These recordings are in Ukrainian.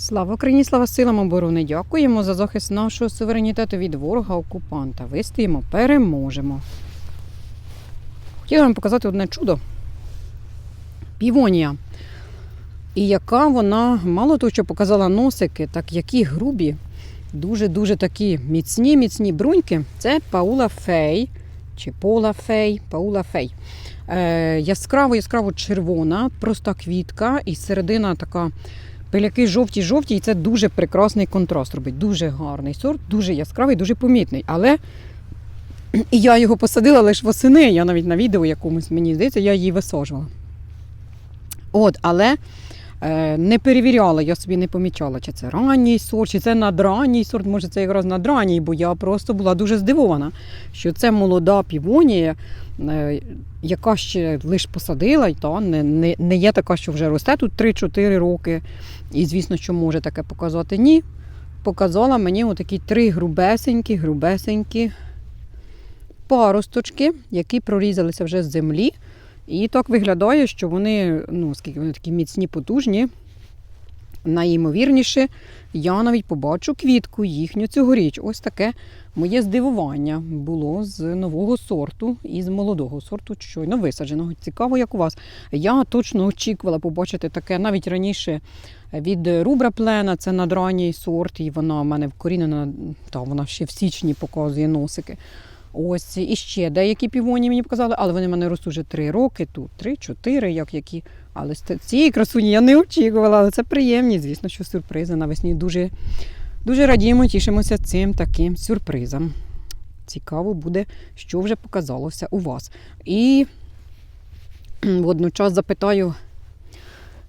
Слава Україні, слава силам оборони! Дякуємо за захист нашого суверенітету від ворога окупанта. Вистоїмо, переможемо. Хотіла вам показати одне чудо. Півонія. І яка вона, мало того, що показала носики, так які грубі, дуже-дуже такі міцні, міцні бруньки. Це Паула Фей, чи Пола Фей, Паула Фей. Е, яскраво, яскраво червона, проста квітка, і середина така пиляки жовті-жовті, і це дуже прекрасний контраст робить. Дуже гарний сорт, дуже яскравий, дуже помітний. Але і я його посадила лише восени. Я навіть на відео якомусь мені здається, я її висаджувала. От, але не перевіряла, я собі не помічала, чи це ранній сорт, чи це надранній сорт, може це якраз надранній, бо я просто була дуже здивована, що це молода півонія, е, яка ще лише посадила, і та не, не, не є така, що вже росте тут 3-4 роки. І звісно, що може таке показати. Ні. Показала мені отакі три грубесенькі, грубесенькі паросточки, які прорізалися вже з землі. І так виглядає, що вони, ну, оскільки вони такі міцні, потужні, найімовірніше, я навіть побачу квітку їхню цьогоріч. Ось таке моє здивування було з нового сорту і з молодого сорту, щойно висадженого. Цікаво, як у вас. Я точно очікувала побачити таке навіть раніше від рубра плена, це надранній сорт, і вона в мене вкорінена, та вона ще в січні показує носики. Ось і ще деякі півоні мені показали, але вони мене ростуть вже три роки, тут три-чотири, як які. Але цієї красуні я не очікувала, але це приємні, звісно, що сюрпризи навесні дуже, дуже радіємо, тішимося цим таким сюрпризом. Цікаво буде, що вже показалося у вас. І водночас запитаю,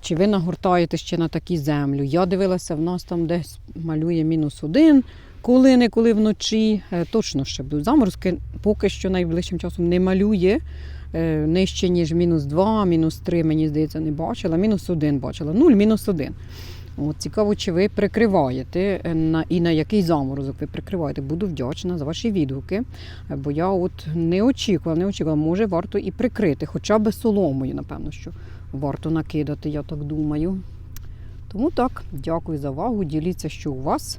чи ви нагортаєте ще на такі землю? Я дивилася, в нас там десь малює мінус один, коли не коли вночі. Е, Точно ще будуть заморозки. Поки що найближчим часом не малює. Е, Нижче, ніж мінус 2, мінус 3, мені здається, не бачила. Мінус 1 бачила. 0, мінус 1. От, цікаво, чи ви прикриваєте е, на, і на який заморозок ви прикриваєте. Буду вдячна за ваші відгуки. Бо я от не очікувала, не очікувала, може варто і прикрити, хоча б соломою, напевно, що варто накидати, я так думаю. Тому так, дякую за увагу. Діліться, що у вас.